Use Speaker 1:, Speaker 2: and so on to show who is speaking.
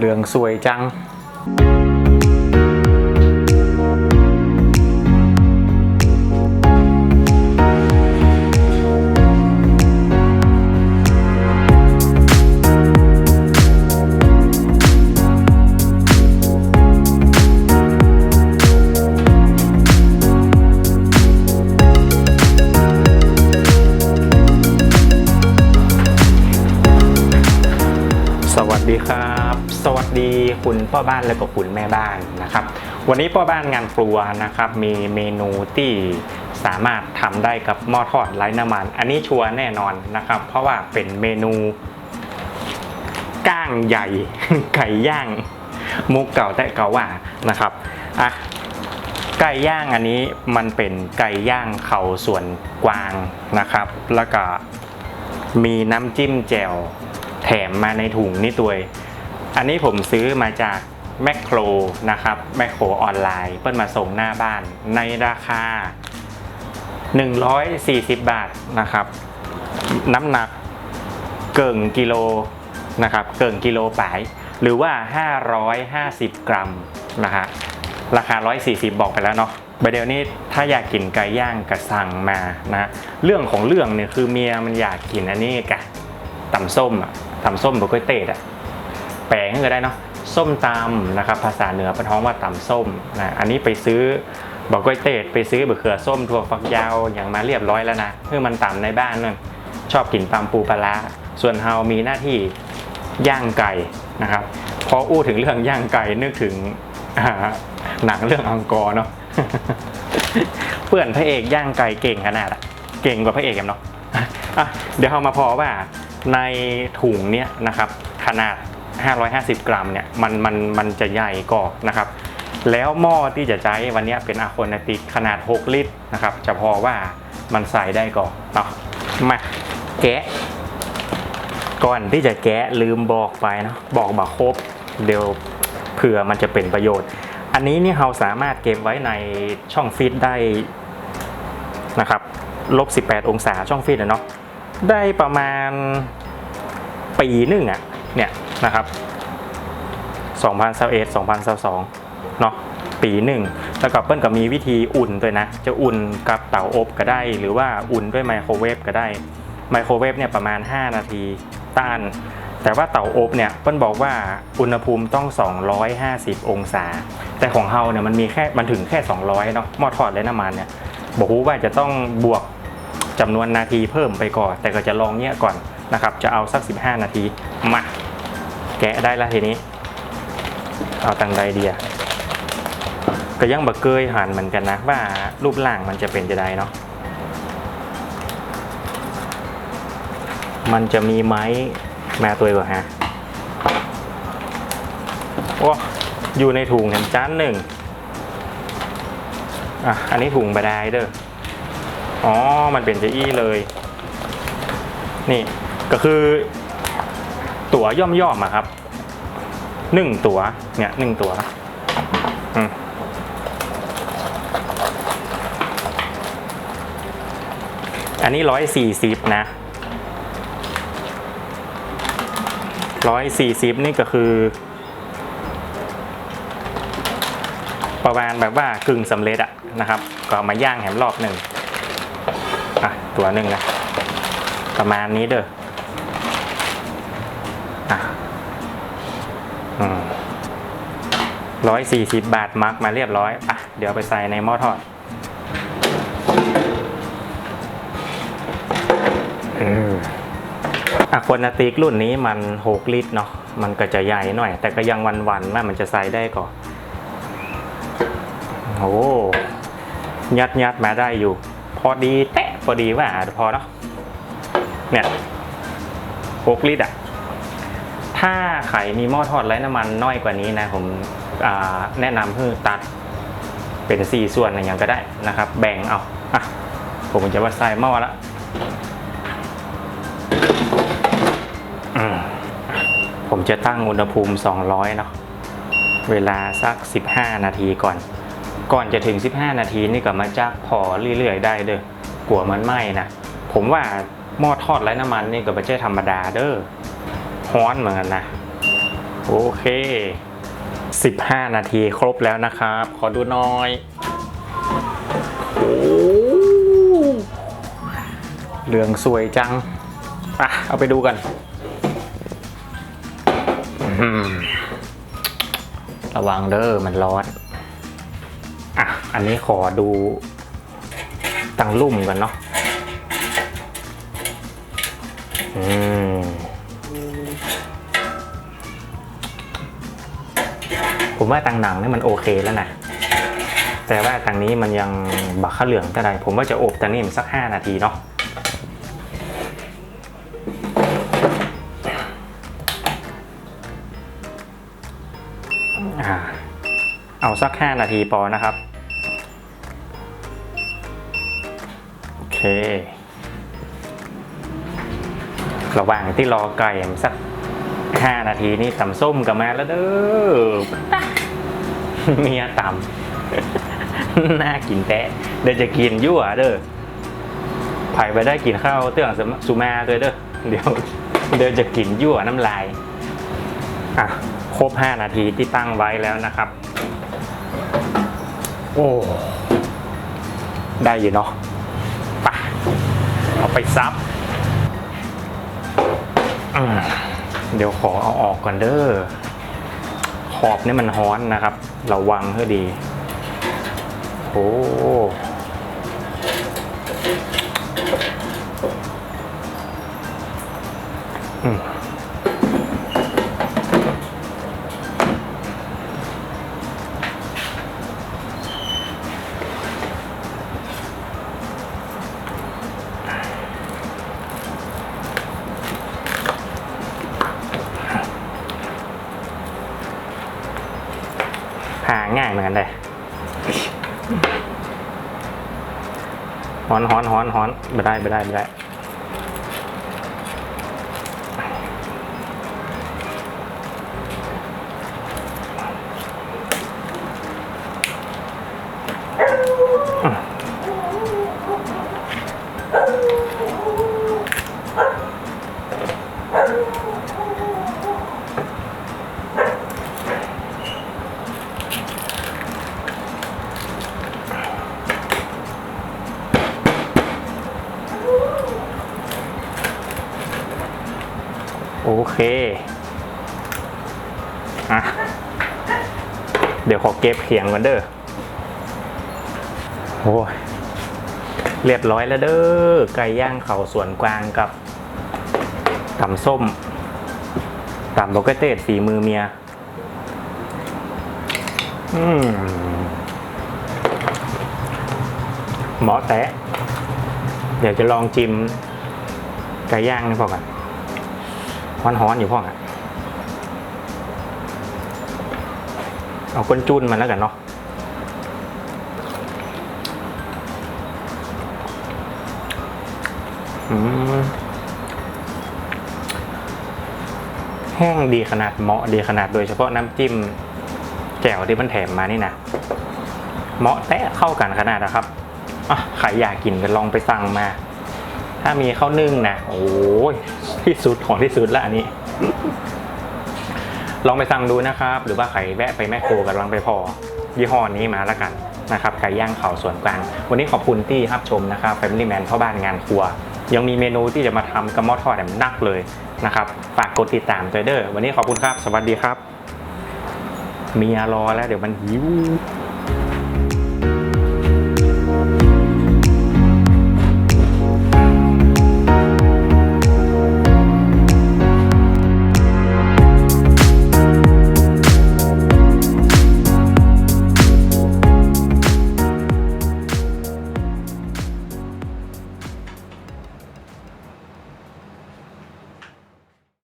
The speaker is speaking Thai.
Speaker 1: เหลืองสวยจัง ดี คุณพ่อบ้านและก็คุณแม่บ้านนะครับ วันนี้พ่อบ้านงานครัวนะครับ มีเมนูที่สามารถทำได้กับหม้อทอดไร้น้ำมัน อันนี้ชัวร์แน่นอนนะครับ เพราะว่าเป็นเมนูก้างใหญ่ไก่ย่าง มุกเก่าแต่เก่าว่านะครับอะไก่ย่างอันนี้มันเป็นไก่ย่างเข่าส่วนกวางนะครับ แล้วก็มีน้ำจิ้มแจ่วแถมมาในถุงนี่ตัวเอันนี้ผมซื้อมาจากแมคโครนะครับแมคโครออนไลน์เปิ้ลมาส่งหน้าบ้านในราคา 140 บาทนะครับ น้ำหนักเกิงกิโลนะครับเกิงกิโลปลาย หรือว่า 550 กรัมนะฮะราคา 140 บอกไปแล้วเนาะไปเดี๋ยวนี้ถ้าอยากกินไก่ย่างก็สั่งมานะเรื่องของเรื่องเนี่ยคือเมียมันอยากกินอันนี้กะตำส้มอะตำส้มบกล้วยเตดอะ แปงก็ได้เนาะส้มตำนะครับภาษาเหนือป็นท้องว่าตำส้มนะอันนี้ไปซื้อบอกกล้วยเตดไปซื้อบะเขือส้มถั่วฝักยาวอย่างมาเรียบร้อยแล้วนะเพื่อมันตำในบ้านนั่นชอบกินตำปูปลาส่วนเฮามีหน้าที่ย่างไก่นะครับพออู้ถึงเรื่องย่างไก่นึกถึงหนังเรื่องอังกอร์เนาะเพื่อนพระเอกย่างไก่เก่งขนาดอะเก่งกว่าพระเอกเนาะะเดี๋ยวเรามาพอว่าในถุงเนี้ยนะครับขนาด 550 กรัมเนี่ยมันมันมันจะใหญ่ก่อนนะครับ แล้วหม้อที่จะใช้วันนี้เป็นอะโคนาติกขนาด 6 ลิตรนะครับจะพอว่ามันใส่ได้ก่อนเนาะมาแกะ ก่อนที่จะแกะลืมบอกไปเนาะบอกบอกครบเดี๋ยวเผื่อมันจะเป็นประโยชน์ อันนี้นี่เราสามารถเก็บไว้ในช่องฟีดได้นะครับลบ 18 องศาช่องฟีดอะเนาะได้ประมาณปีหนึ่งอะเนี่ย นะครับ2021 2022เนาะปีหนึ่งแล้วก็เปิ้ลก็มีวิธีอุ่นด้วยนะ จะอุ่นกับเตาอบก็ได้ หรือว่าอุ่นด้วยไมโครเวฟก็ได้ไมโครเวฟเนี่ยประมาณ 5 นาทีต้าน แต่ว่าเตาอบเนี่ยเปิ้ลบอกว่าอุณหภูมิต้อง 250 องศา แต่ของเฮาเนี่ยมันมีแค่มันถึงแค่ 200เนาะหม้อทอดและน้ำมันเนี่ยบอกว่าจะต้องบวกจำนวนนาทีเพิ่มไปก่อน แต่ก็จะลองเนี่ยก่อนนะครับจะเอาสัก 15 นาทีมา แกะได้แล้วทีนี้ เอาตังใดเดียก็ยังบะเกยหันเหมือนกันนะ ว่ารูปร่างมันจะเป็นจะได้เนาะมันจะมีไม้แม่ตัวก่อนฮะโอ้อยู่ในถุงเห็นจานหนึ่งอะอันนี้ถุงบาดายเด้ออ๋อ มันเป็นเจอี้เลย นี่ก็คือ ตั๋วย่อมย่อมๆอะครับหนึ่งตั๋วเนี่ยหนึ่งตั๋วอันนี้ร้อยสี่สิบนะร้อยสี่สิบนี่ก็คือ ประมาณแบบว่ากึ่งสำเร็จอะนะครับ ก็มาย่างแหมรอบหนึ่งอะตัวหนึ่งนะประมาณนี้เด้อ 140 บาทมาร์กมาเรียบร้อยอะเดี๋ยวไปใส่ในหม้อทอดอะควนาติกรุ่นนี้มัน 6 ลิตรเนาะมันก็จะใหญ่หน่อย แต่ก็ยังวันๆว่ามันจะใส่ได้ก่อนโอ้ยัดยัดมาได้อยู่ พอดีแตะพอดีว่าพอเนาะเนี่ยหกลิตรอะถ้าไข่มีหม้อทอดไร้น้ำมันน้อยกว่านี้นะผม แนะนำให้ตัดเป็น 4 ส่วนอย่างก็ได้นะครับ แบ่งเอาอะผมจะว่าใส่หม้อละผมจะตั้งอุณหภูมิ 200 เนาะเวลาสัก 15 นาทีก่อน ก่อนจะถึง 15 นาทีนี่ก็มาจักพอเรื่อยๆ ได้เด้อกลัวมันไหม้นะผมว่าหม้อทอดไร้น้ำมันนี่ก็ไม่ใช่ธรรมดาเด้อฮ้อนเหมือนกันนะ โอเค 15 นาทีครบแล้วนะครับ ขอดูหน่อยโอ้เหลืองสวยจัง อะ เอาไปดูกัน ระวังเด้อมันร้อน อะ อันนี้ขอดูตังลุ่มกันเนาะ อืม ผมว่าตังหนังนี่มันโอเคแล้วนะแต่ว่าตังนี้มันยังบักข้าเหลืองเท่าใดผมว่าจะอบตังนี้มันสัก 5 นาทีเนาะเอาสัก 5 นาทีพอนะครับ โอเค ระหว่างที่รอไก่สัก 5 นาทีนี่ตำส้มกับมาแล้วเด้อเมียตำน่ากินแท้เดี๋ยวจะกินยั่วเด้อไผ่ไปได้กินข้าวเตื้องสุมาเลยเด้อเดี๋ยวเดี๋ยวจะกินยั่วน้ำลายอะครบ 5 นาทีที่ตั้งไว้แล้วนะครับ โอ้ ได้อยู่เนาะไปเอาไปซับ อืม เดี๋ยวขอเอาออกก่อนเด้อขอบนี่มันฮ้อนนะครับ ระวังให้ดี โอ้ นกันเลยฮ้อนฮ้อนฮ้อนฮ้อนไม่ได้ไม่ได้ไม่ได้ โอเคอะเดี๋ยวขอเก็บเขียงก่อนเด้อโอ้ยเรียบร้อยแล้วเด้อไก่ย่างเขาสวนกวางกับตำส้มตำโบกเตสฝีมือเมีย อืมหมอแตะ เดี๋ยวจะลองจิมไก่ย่างนี่พอกัน ฮ้อนๆอยู่พ่ออะเอาก้นจุนมันแล้วกันเนาะอืมแห้งดีขนาดเหมาะดีขนาดโดยเฉพาะน้ำจิ้มแจ่วที่มันแถมมานี่นะเหมาะแตะเข้ากันขนาดนะครับอะใครอยากกินก็ลองไปสั่งมา ถ้ามีข้าวนึ่งนะโอ้ยที่สุดของที่สุดละอันนี้ ลองไปสั่งดูนะครับ หรือว่าใครแวะไปแม่โครกำลังไปพอ ยี่ห้อนี้มาแล้วกันนะครับไก่ย่างเขาสวนกลางวันนี้ขอบคุณที่รับชมนะครับ Family Man พ่อบ้านงานครัว ยังมีเมนูที่จะมาทำกระมอทอดแบบนักเลยนะครับฝากกดติดตามด้วยเด้อวันนี้ขอบคุณครับ สวัสดีครับ เมียรอแล้วเดี๋ยวมันหิว